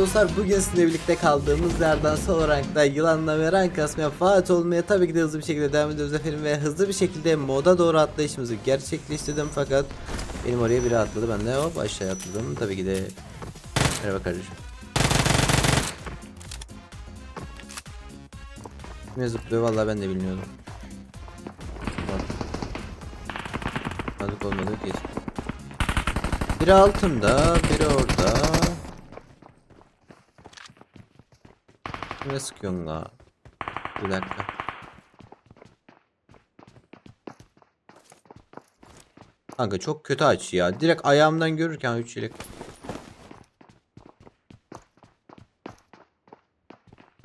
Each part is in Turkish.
dostlar bugün sizinle birlikte kaldığımız yerden sol rankta yılanla ve rank kasmaya Fatih olmaya tabii ki de hızlı bir şekilde devam ediyoruz efendim ve hızlı bir şekilde moda doğru atlayışımızı gerçekleştirdim fakat benim oraya biri atladı ben de hop aşağıya atladım. Tabii ki de merhaba kardeşim. Ne zıplıyor? Vallahi ben de bilmiyordum. Azıcık olmadı geç. Biri altında, biri orada. Ne sıkıyorsun la? Bir dakika. Kanka çok kötü aç ya. Direkt ayağımdan görürken 3 yelek.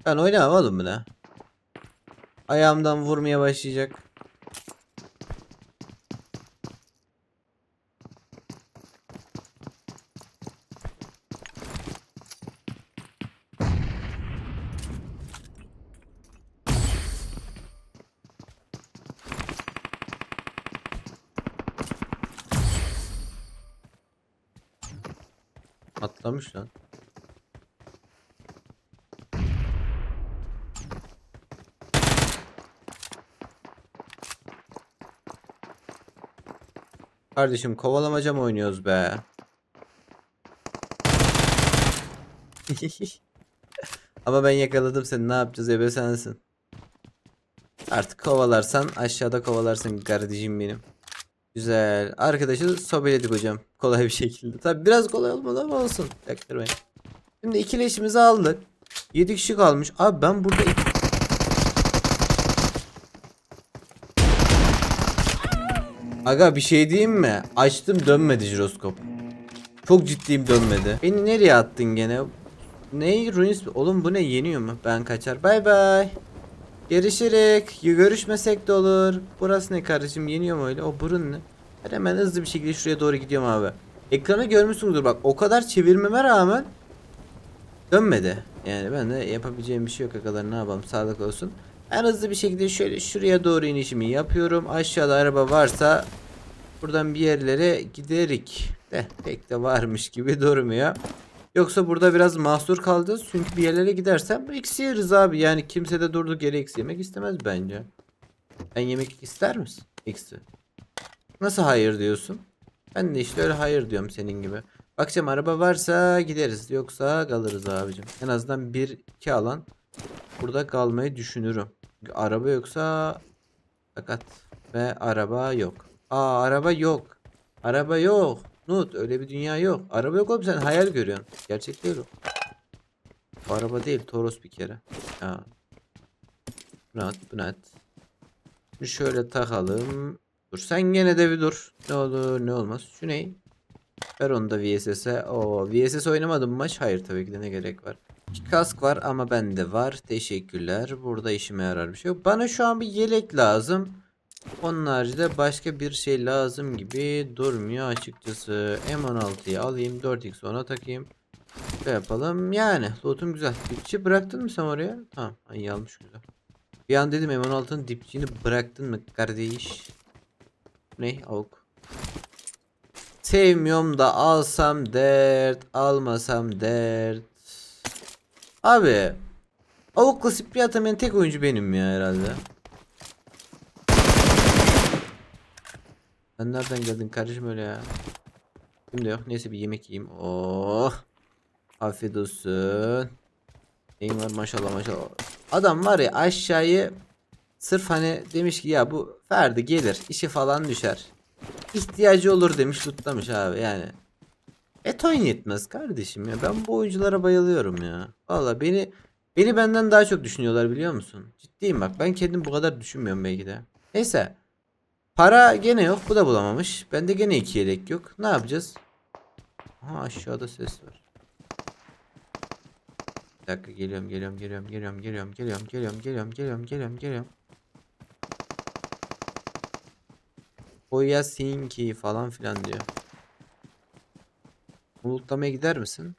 Ben oynamam oğlum buna. Ayağımdan vurmaya başlayacak. Atlamış lan. Kardeşim kovalamaca mı oynuyoruz be? Ama ben yakaladım seni ne yapacağız ebe sensin. Artık kovalarsan aşağıda kovalarsın kardeşim benim. Güzel. Arkadaşı sobeledik hocam. Kolay bir şekilde. Tabi biraz kolay olmadı ama olsun. Yaktırmayın. Şimdi ikileşimizi aldık. 7 kişi kalmış. Abi ben burada. Aga bir şey diyeyim mi? Açtım dönmedi jiroskop. Çok ciddiyim dönmedi. Beni nereye attın gene? Ne ruins? Oğlum bu ne yeniyor mu? Ben kaçar. Bay bay. Görüşürük. Görüşmesek de olur. Burası ne kardeşim? Yeniyor mu öyle? O burun ne? Ben hemen hızlı bir şekilde şuraya doğru gidiyorum abi. Ekranı görmüşsünüzdür bak. O kadar çevirmeme rağmen dönmedi. Yani ben de yapabileceğim bir şey yok. Kadar ne yapalım? Sağlık olsun. Ben hızlı bir şekilde şöyle şuraya doğru inişimi yapıyorum. Aşağıda araba varsa buradan bir yerlere giderik. De pek de varmış gibi durmuyor. Yoksa burada biraz mahsur kalacağız. Çünkü bir yerlere gidersem eksi yeriz abi. Yani kimse de durduk yere eksi yemek istemez bence. Ben yemek ister misin? Eksi. Nasıl hayır diyorsun? Ben de işte öyle hayır diyorum senin gibi. Bakacağım araba varsa gideriz. Yoksa kalırız abicim. En azından bir iki alan burada kalmayı düşünürüm. Araba yoksa fakat ve araba yok. Aa araba yok. Araba yok. Nut öyle bir dünya yok. Araba yok oğlum sen hayal görüyorsun. Gerçek değil o. Bu araba değil Toros bir kere. Ha. Bünat bünat. Şunu şöyle takalım. Dur sen gene de bir dur. Ne olur ne olmaz. Şu ne? Ver onu da VSS'e. Oo VSS oynamadım maç? Hayır tabii ki de ne gerek var. Kask var ama bende var. Teşekkürler. Burada işime yarar bir şey yok. Bana şu an bir yelek lazım. Onun haricinde başka bir şey lazım gibi durmuyor açıkçası. M16'yı alayım. 4x ona takayım. Şey yapalım. Yani loot'um güzel. Dipçi bıraktın mı sen oraya? Tamam. Ay almış güzel. Bir an dedim M16'nın dipçiğini bıraktın mı kardeş? Ne? Avuk. Sevmiyorum da alsam dert, almasam dert. Abi, Avukla sprey atamayan tek oyuncu benim ya herhalde. Sen nereden geldin kardeşim öyle ya? Şimdi yok. Neyse bir yemek yiyeyim. Oh. Afiyet olsun. Neyin var maşallah maşallah. Adam var ya aşağıyı sırf hani demiş ki ya bu Ferdi gelir işi falan düşer. İhtiyacı olur demiş tutlamış abi yani. Et oyun yetmez kardeşim ya. Ben bu oyunculara bayılıyorum ya. Valla beni beni benden daha çok düşünüyorlar biliyor musun? Ciddiyim bak ben kendim bu kadar düşünmüyorum belki de. Neyse. Para gene yok. Bu da bulamamış. Bende gene iki yelek yok. Ne yapacağız? Aha aşağıda ses var. Bir dakika geliyorum geliyorum geliyorum geliyorum geliyorum geliyorum geliyorum geliyorum geliyorum geliyorum geliyorum. Oyasinki falan filan diyor. Bulutlamaya gider misin?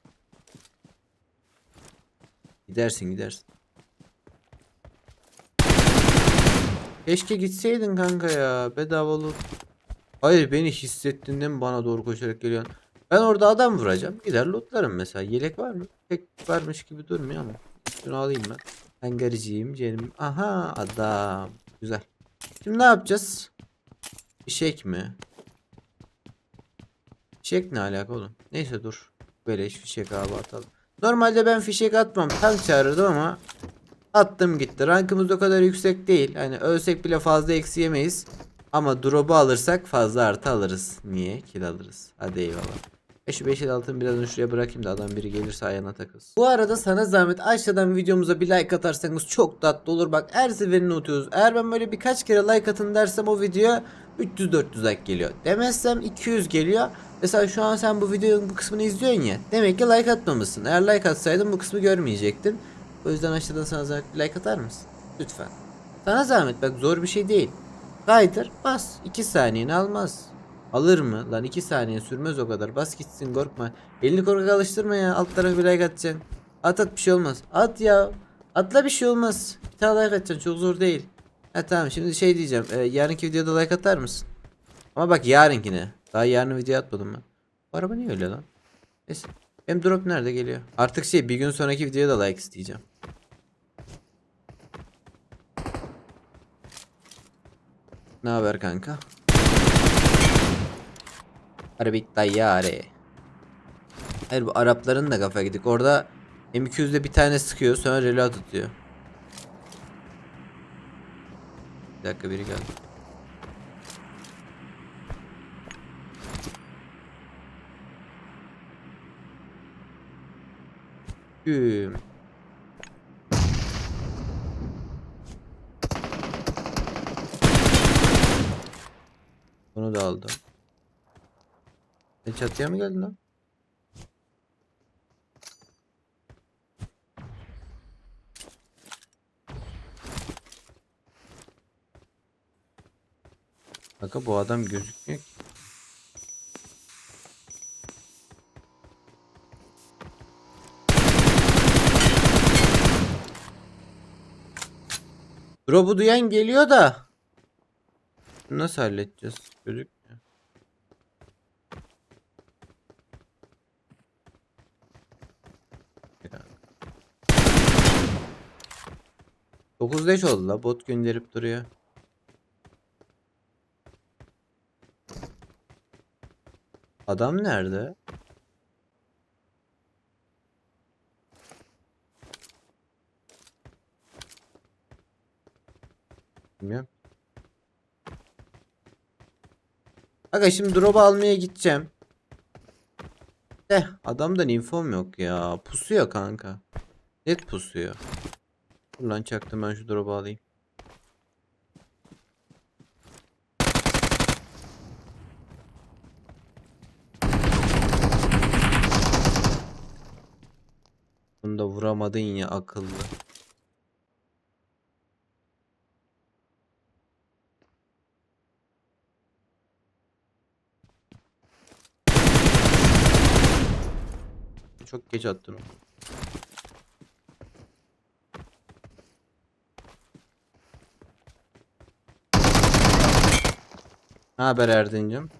Gidersin gidersin. Keşke gitseydin kanka ya. Bedava loot. Hayır beni hissettiğinden mi bana doğru koşarak geliyorsun? Ben orada adam vuracağım. Gider lootlarım mesela. Yelek var mı? Pek varmış gibi durmuyor ama. Şunu alayım ben. Hangariciyim canım. Aha adam. Güzel. Şimdi ne yapacağız? Fişek mi? Fişek ne alaka oğlum? Neyse dur. Beleş fişek abi atalım. Normalde ben fişek atmam. Tank çağırırdım ama attım gitti. Rankımız o kadar yüksek değil. Hani ölsek bile fazla eksi yemeyiz. Ama drop'u alırsak fazla artı alırız. Niye? Kill alırız. Hadi eyvallah. E şu 5 el altını birazdan şuraya bırakayım da adam biri gelirse ayağına takılsın. Bu arada sana zahmet aşağıdan videomuza bir like atarsanız çok tatlı olur. Bak her seferini unutuyoruz. Eğer ben böyle birkaç kere like atın dersem o videoya 300-400 like geliyor. Demezsem 200 geliyor. Mesela şu an sen bu videonun bu kısmını izliyorsun ya. Demek ki like atmamışsın. Eğer like atsaydın bu kısmı görmeyecektin. O yüzden aşağıdan sana zahmet bir like atar mısın? Lütfen. Sana zahmet bak zor bir şey değil. Kaydır bas. 2 saniyeni almaz. Alır mı? Lan 2 saniye sürmez o kadar. Bas gitsin korkma. Elini korkak alıştırma ya. Alt tarafı bir like atacaksın. At at bir şey olmaz. At ya. Atla bir şey olmaz. Bir tane like atacaksın. Çok zor değil. Ha tamam şimdi şey diyeceğim. Ee, yarınki videoda like atar mısın? Ama bak yarınkine. Daha yarın video atmadım ben. Bu araba niye öyle lan? Neyse. Benim drop nerede geliyor? Artık şey bir gün sonraki videoya da like isteyeceğim. Ne haber kanka? Arabik tayyare. Hayır bu Arapların da kafa gidik. Orada M200'de bir tane sıkıyor sonra reload atıyor. Bir dakika biri geldi. Güm. Bunu da aldım. Sen çatıya mı geldin lan? Kanka bu adam gözükmüyor ki. Drop'u duyan geliyor da. Nasıl halledeceğiz? Gözükmüyor. Ya. 9 leş oldu la bot gönderip duruyor. Adam nerede? Bilmiyorum. Aga şimdi drop almaya gideceğim. Eh adamdan infom yok ya. Pusuyor kanka. Net pusuyor. Dur lan çaktım ben şu drop'u alayım. Bunu da vuramadın ya akıllı. Çok geç attım. Ne haber Erdin'cim?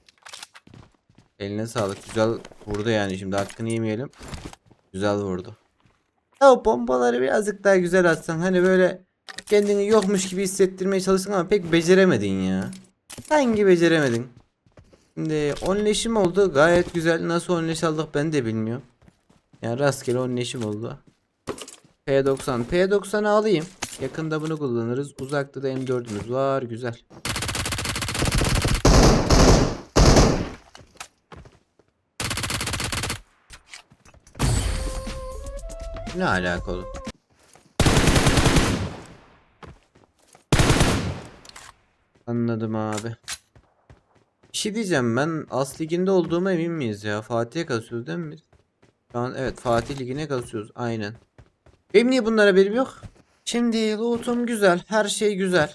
Eline sağlık. Güzel vurdu yani şimdi hakkını yemeyelim. Güzel vurdu. Ya bombaları birazcık daha güzel atsan hani böyle kendini yokmuş gibi hissettirmeye çalıştın ama pek beceremedin ya. Hangi beceremedin? Şimdi 10 leşim oldu gayet güzel. Nasıl 10 leş aldık ben de bilmiyorum. Yani rastgele 10 leşim oldu. P90. P90'ı alayım. Yakında bunu kullanırız. Uzakta da M4'ümüz var. Güzel. Ne alakalı? Anladım abi. Bir şey diyeceğim ben As Ligi'nde olduğuma emin miyiz ya? Fatih'e kasıyoruz değil mi biz? Şu an evet Fatih Ligi'ne kasıyoruz aynen. Benim niye bunlara haberim yok? Şimdi loot'um güzel. Her şey güzel.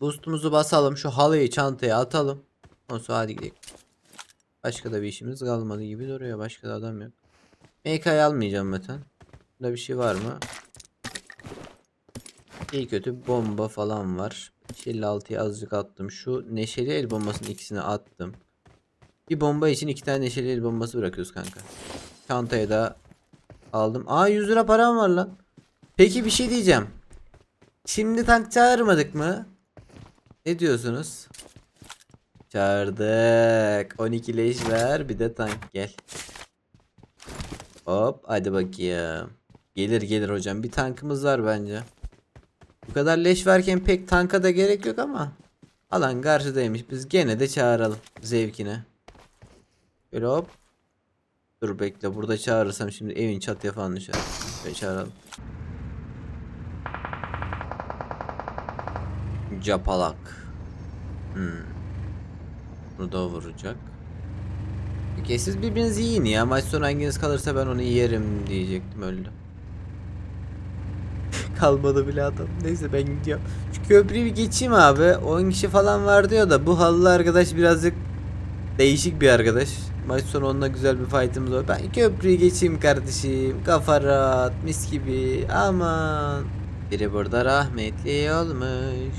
Boost'umuzu basalım. Şu halıyı çantaya atalım. Ondan sonra hadi gidelim. Başka da bir işimiz kalmadı gibi duruyor. Başka da adam yok. MK'yı almayacağım zaten. Burada bir şey var mı? İyi kötü bomba falan var. 56'ya azıcık attım. Şu neşeli el bombasının ikisini attım. Bir bomba için iki tane neşeli el bombası bırakıyoruz kanka. Çantaya da aldım. Aa 100 lira param var lan. Peki bir şey diyeceğim. Şimdi tank çağırmadık mı? Ne diyorsunuz? Çağırdık. 12 leş ver bir de tank gel. Hop hadi bakayım. Gelir gelir hocam. Bir tankımız var bence. Bu kadar leş verken pek tanka da gerek yok ama. Alan karşıdaymış. Biz gene de çağıralım. Zevkine. Böyle hop. Dur bekle. Burada çağırırsam şimdi evin çatıya falan düşer. Böyle çağıralım. Capalak. Hmm. Bunu da vuracak. Peki siz birbirinizi yiyin ya. Maç sonu hanginiz kalırsa ben onu yerim diyecektim öldü. Kalmadı bile adam. Neyse ben gidiyorum. Şu köprüyü bir geçeyim abi. 10 kişi falan var diyor da bu halılı arkadaş birazcık değişik bir arkadaş. Maç sonu onunla güzel bir fight'ımız var. Ben köprüyü geçeyim kardeşim. Kafa rahat, mis gibi. Aman. Biri burada rahmetli olmuş.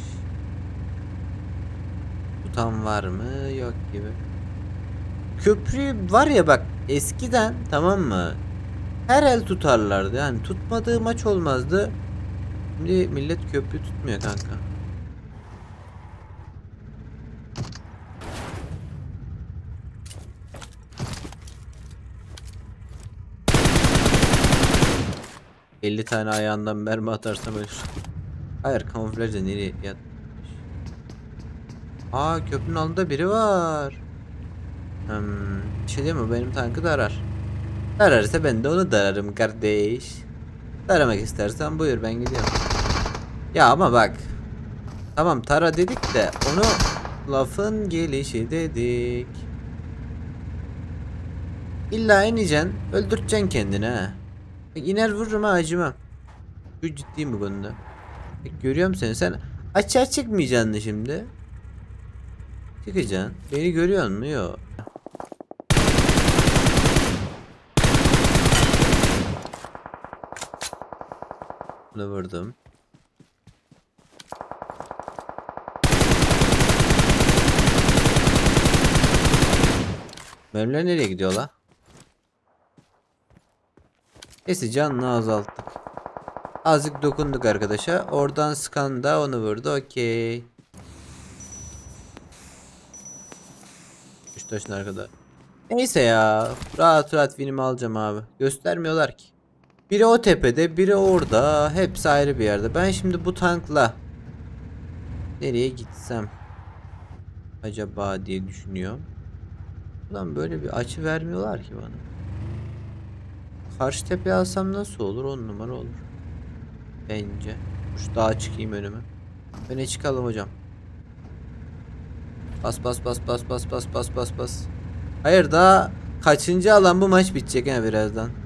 Tutan var mı? Yok gibi. Köprü var ya bak eskiden tamam mı? Her el tutarlardı. Yani tutmadığı maç olmazdı. Şimdi millet köprü tutmuyor kanka. ...50 tane ayağından mermi atarsam ölür. Hayır kamuflajda nereye yatmış? Aa köprünün altında biri var. Hmm, bir şey değil mi? Benim tankı da arar. Ararsa ben de onu da ararım kardeş. Taramak istersen buyur ben gidiyorum. Ya ama bak. Tamam tara dedik de onu lafın gelişi dedik. İlla ineceksin öldürteceksin kendini ha. Bak iner vururum ha acımam. Bu ciddiyim bu konuda. Görüyorum seni sen açığa çıkmayacaksın şimdi. Çıkacaksın. Beni görüyor musun? Yok. Bunu vurdum. Mermiler nereye gidiyor la? Neyse canını azalttık. Azıcık dokunduk arkadaşa. Oradan skan da onu vurdu. Okey. Üç taşın arkada. Neyse ya. Rahat rahat filmi alacağım abi. Göstermiyorlar ki. Biri o tepede, biri orada. Hepsi ayrı bir yerde. Ben şimdi bu tankla nereye gitsem acaba diye düşünüyorum. Ulan böyle bir açı vermiyorlar ki bana. Karşı tepeye alsam nasıl olur? On numara olur. Bence. Şu dağa çıkayım önüme. Öne çıkalım hocam. Bas bas bas bas bas bas bas bas bas. Hayır daha kaçıncı alan bu maç bitecek ha birazdan.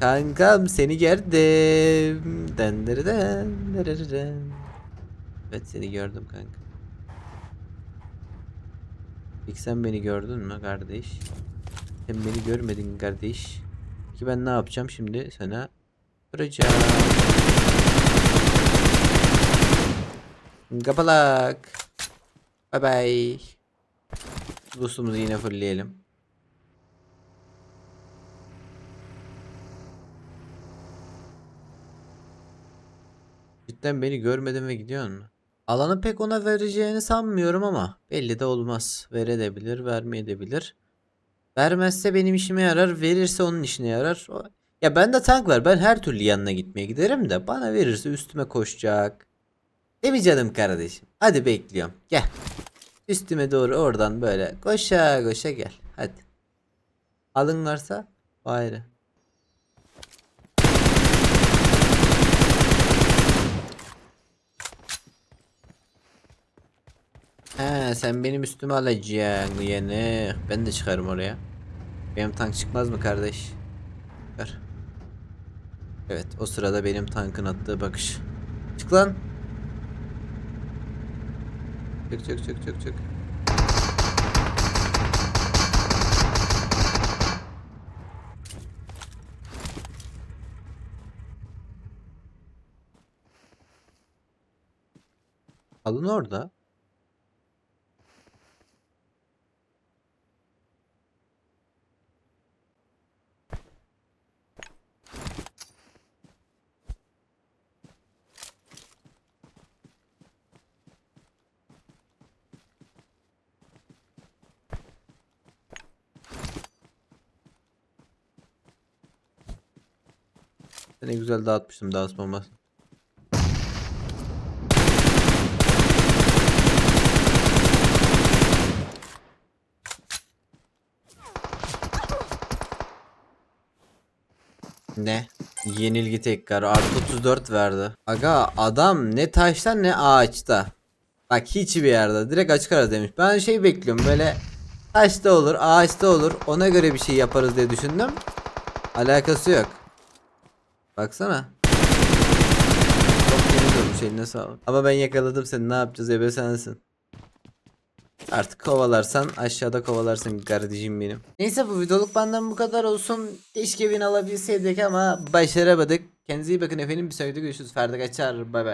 Kankam seni gördüm. Dendirden, dererden. Evet seni gördüm kanka. İlk sen beni gördün mü kardeş? Sen beni görmedin kardeş. Ki ben ne yapacağım şimdi sana vuracağım. Kapalak. Bye bye. Dostumuzu yine fırlayalım. Cidden beni görmedin ve gidiyorsun mu? Alanı pek ona vereceğini sanmıyorum ama belli de olmaz. Verebilir, vermeyebilir. Vermezse benim işime yarar, verirse onun işine yarar. Ya bende tank var. Ben her türlü yanına gitmeye giderim de bana verirse üstüme koşacak. Değil mi canım kardeşim? Hadi bekliyorum. Gel. Üstüme doğru oradan böyle koşa koşa gel. Hadi. Alın varsa o ayrı. He sen benim üstüme alacaksın yeni. Ben de çıkarım oraya. Benim tank çıkmaz mı kardeş? Çıkar. Evet o sırada benim tankın attığı bakış. Çık lan. Çık çık çık çık çık. Alın orada. Ne güzel dağıtmıştım daha bombası. Ne? Yenilgi tekrar artı 34 verdi. Aga adam ne taşta ne ağaçta. Bak hiçbir yerde direkt açık ara demiş. Ben şey bekliyorum böyle taşta olur ağaçta olur ona göre bir şey yaparız diye düşündüm. Alakası yok. Baksana. Çok yeni durmuş eline sağlık. Ama ben yakaladım seni ne yapacağız ebe sensin. Artık kovalarsan aşağıda kovalarsın kardeşim benim. Neyse bu videoluk benden bu kadar olsun. Keşke win alabilseydik ama başaramadık. Kendinize iyi bakın efendim. Bir sonraki görüşürüz. Ferdi kaçar. Bay bay.